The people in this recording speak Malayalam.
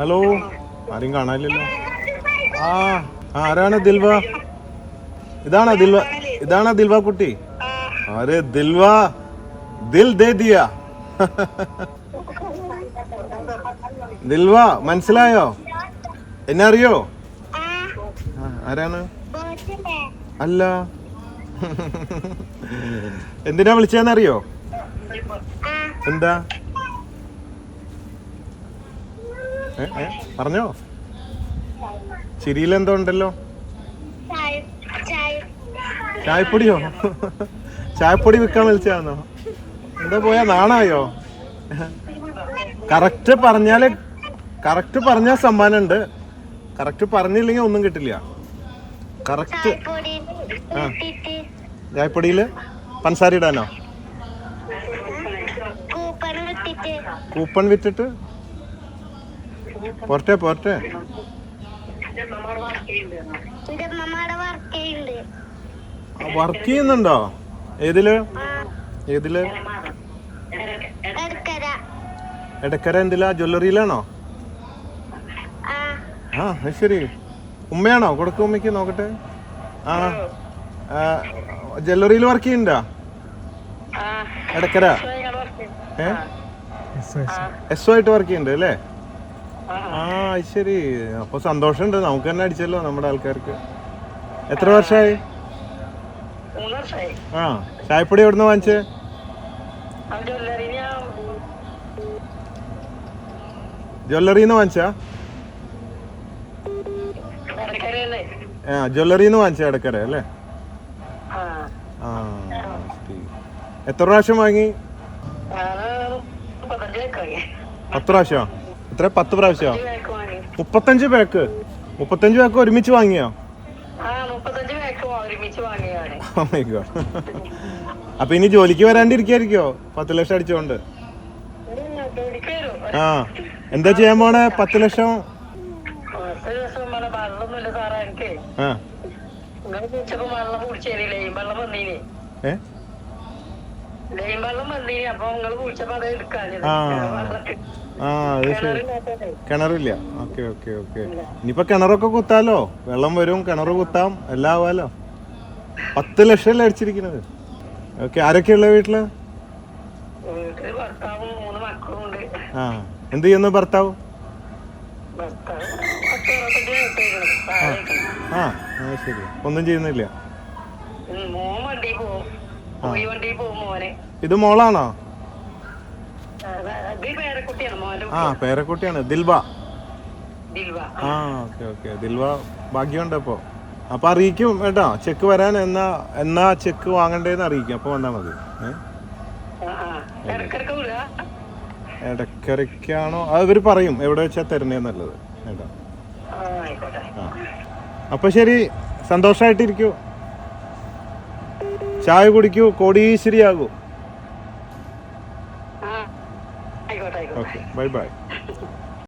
ഹലോ ആരും കാണാനില്ലല്ലോ. ആ ആരാണ് ദിൽവ? ഇതാണോ ദിൽവ? ഇതാണോ ദിൽവ കുട്ടി? അരെ ദിൽവ? ദിൽ ദേ ദിയ. ദിൽവ മനസ്സിലായോ? എന്നെ അറിയോ? ആരാണ്? അല്ല. എന്തിനാ വിളിച്ചതെന്നറിയോ? എന്താ ഏ, ഏ, പറഞ്ഞോ ചിരിയിൽ എന്തോ ഉണ്ടല്ലോ ചായപ്പൊടിയോ? ചായപ്പൊടി വിൽക്കാൻ വിളിച്ചാന്നോ എന്താ പോയാ നാണായോ? കറക്റ്റ് പറഞ്ഞാൽ കറക്റ്റ് പറഞ്ഞാൽ സമ്മാനം ഉണ്ട് കറക്റ്റ് പറഞ്ഞില്ലെങ്കിൽ ഒന്നും കിട്ടില്ല. കറക്റ്റ് ആ. ചായപ്പൊടിയിൽ പഞ്ചസാര ഇടാനോ? കൂപ്പൺ വിറ്റിട്ട്? പോരട്ടെ പോരട്ടെ. വർക്ക് ചെയ്യുന്നുണ്ട് വർക്ക് ചെയ്യുന്നുണ്ടോ? ഏതിൽ? ഏതിൽ? എടുക്കര. എന്തിലാ? ജ്വല്ലറിയിലാണോ? ആ. ശരി. ഉമ്മയാണോ? കൊടുക്കും ഉമ്മയ്ക്ക് നോക്കട്ടെ. ആ. ആ, ജ്വല്ലറിയിൽ വർക്ക് ചെയ്യുന്നുണ്ടോ? എടക്കര? ഏ? എസ് ഒ ആയിട്ട് വർക്ക് ചെയ്യുന്നുണ്ട് അല്ലേ? ആ ശരി. അപ്പൊ സന്തോഷമുണ്ട്. നമുക്ക് തന്നെ അടിച്ചല്ലോ നമ്മുടെ ആൾക്കാർക്ക്. എത്ര വർഷമായി? ആ ചായപ്പൊടി എവിടുന്ന് വാങ്ങിച്ചേ? ജ്വല്ലറിന്ന് വാങ്ങിച്ചാ? ആ ജ്വല്ലറിന്ന് വാങ്ങിച്ച ഇടക്കര അല്ലേ? ആ. എത്ര പ്രാവശ്യം വാങ്ങി? പത്ത് പ്രാവശ്യം? എത്ര? പത്ത് പ്രാവശ്യോ? പേക്ക് വാങ്ങി മുപ്പത്തഞ്ച് പാക്ക് മുപ്പത്തഞ്ച് പാക്ക് ഒരുമിച്ച് വാങ്ങിയോ Oh അപ്പൊ ഇനി ജോലിക്ക് വരാണ്ടിരിക്കായിരിക്കോ? പത്ത് ലക്ഷം അടിച്ചോണ്ട്. ആ എന്താ ചെയ്യാൻ പോണേ? പത്ത് ലക്ഷം? ആ. ഏ? ആ. അത് ശരി. കിണറില്ല. Okay okay okay. ഇനിയിപ്പോ കിണറൊക്കെ കുത്താലോ? വെള്ളം വരും കിണർ കുത്താം എല്ലാം ആവാലോ? പത്ത് ലക്ഷം അല്ലേ അടിച്ചിരിക്കുന്നത്. ഓക്കെ ആരൊക്കെയുള്ള വീട്ടിൽ? ആ എന്ത് ചെയ്യുന്നു ഭർത്താവ്? ആ ആ ശരി. ഒന്നും ചെയ്യുന്നില്ല. ഇത് മോളാണോ അത് അത് പേരക്കുട്ടിയാണ് മോന്റെ ആ പേരക്കുട്ടിയാണ്. ദിൽബ ദിൽബ ആ ഓക്കെ ഓക്കെ. ദിൽബ ഭാഗ്യമുണ്ട് അപ്പോ. അപ്പൊ അറിയിക്കും കേട്ടോ. ചെക്ക് വരാൻ എന്നാ എന്നാ ചെക്ക് വാങ്ങണ്ടേന്ന് അറിയിക്കും. അപ്പൊ വന്നാ മതി. ഇടക്കരക്കാണോ അത് ഇവർ പറയും. എവിടെ വെച്ചാ തരണേന്നുള്ളത് കേട്ടോ. ആ, ആയിക്കോട്ടെ. ആ. അപ്പൊ ശരി. സന്തോഷമായിട്ടിരിക്കൂ ചായ കുടിക്കൂ. കോടീശ്വരിയാകൂ. Okay, bye bye.